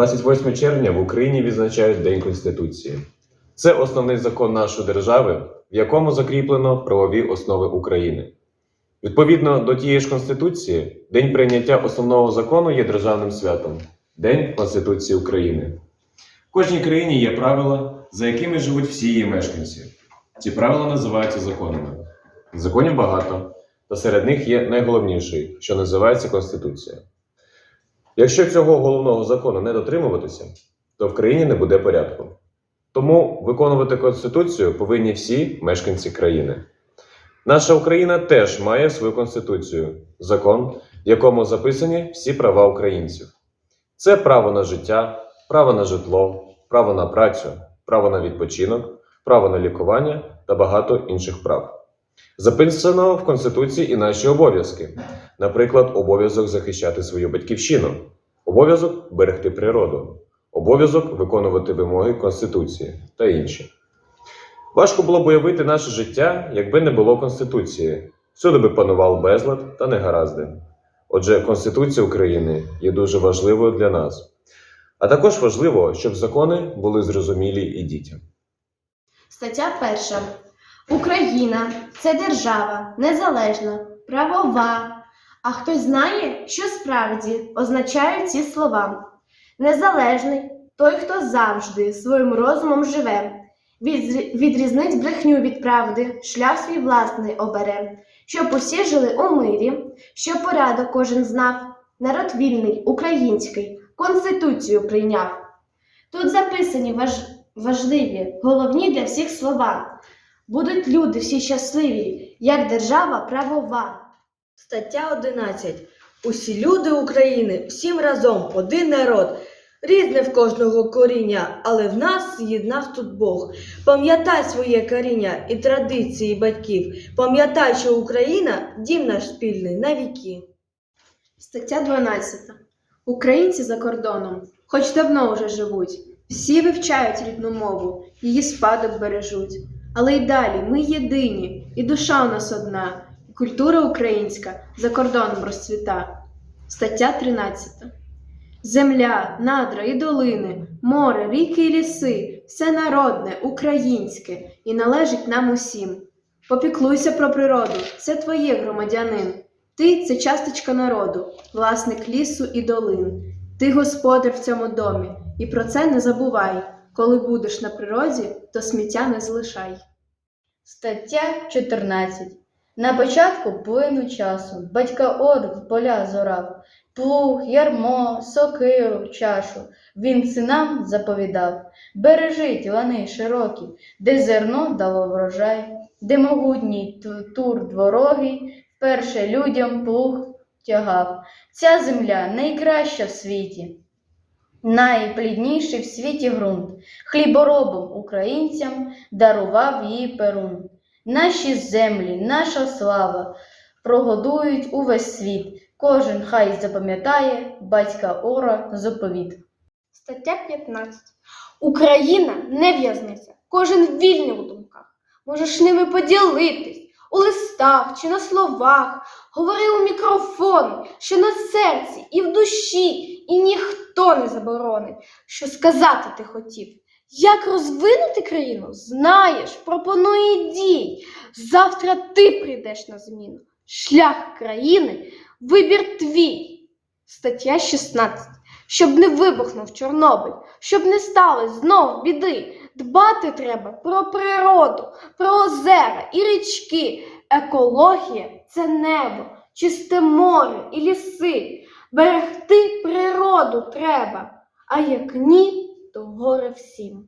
28 червня в Україні відзначають День Конституції. Це основний закон нашої держави, в якому закріплено правові основи України. Відповідно до тієї ж Конституції, день прийняття основного закону є державним святом День Конституції України. В кожній країні є правила, за якими живуть всі її мешканці. Ці правила називаються законами. Законів багато, та серед них є найголовніший, що називається Конституція. Якщо цього головного закону не дотримуватися, то в країні не буде порядку. Тому виконувати Конституцію повинні всі мешканці країни. Наша Україна теж має свою конституцію, закон, в якому записані всі права українців. Це право на життя, право на житло, право на працю, право на відпочинок, право на лікування та багато інших прав. Записано в Конституції і наші обов'язки, наприклад, обов'язок захищати свою батьківщину, обов'язок берегти природу, обов'язок виконувати вимоги Конституції та інші. Важко було б уявити наше життя, якби не було Конституції. Всюди би панував безлад та негаразди. Отже, Конституція України є дуже важливою для нас. А також важливо, щоб закони були зрозумілі і дітям. Стаття перша. Україна це держава незалежна, правова. А хтось знає, що справді означають ці слова? Незалежний той, хто завжди своїм розумом живе, відрізнить брехню від правди, шлях свій власний обере, щоб усі жили у мирі, щоб порядок кожен знав, народ вільний, український, конституцію прийняв. Тут записані важ... важливі, головні для всіх слова. Будуть люди всі щасливі, як держава правова. Стаття 11. Усі люди України всім разом один народ. Різне в кожного коріння, але в нас з'єднав тут Бог. Пам'ятай своє коріння і традиції батьків. Пам'ятай, що Україна дім наш спільний на віки. Стаття 12. Українці за кордоном, хоч давно вже живуть, всі вивчають рідну мову, її спадок бережуть. Але й далі ми єдині, і душа у нас одна, і культура українська за кордоном розцвіта. Стаття 13. Земля, надра і долини, море, ріки і ліси, все народне, українське і належить нам усім. Попіклуйся про природу, це твоє громадянин. Ти це часточка народу, власник лісу і долин. Ти господар в цьому домі, і про це не забувай. Коли будеш на природі, то сміття не залишай. Стаття 14. На початку плину часу батька орг поля зорав, плуг, ярмо, сокиру, чашу. Він синам заповідав бережіть лани широкі, де зерно дало врожай, де могутній тур дворогий вперше людям плуг тягав. Ця земля найкраща в світі, найплідніший в світі ґрунт. Хліборобам українцям дарував її перун. Наші землі, наша слава прогодують увесь світ. Кожен хай запам'ятає батька Ора заповіт. Стаття 15. Україна не в'язниця. Кожен вільний у думках. Можеш ними поділитись у листах чи на словах. Говори у мікрофон, що на серці і в душі, і ніхто не заборонить, що сказати ти хотів. Як розвинути країну, знаєш, пропонуй і дій. Завтра ти прийдеш на зміну. Шлях країни, вибір твій. Стаття 16. Щоб не вибухнув Чорнобиль, щоб не сталося знов біди. Дбати треба про природу, про озера і річки. Екологія це небо, чисте море і ліси. Берегти природу треба, а як ні, то горе всім.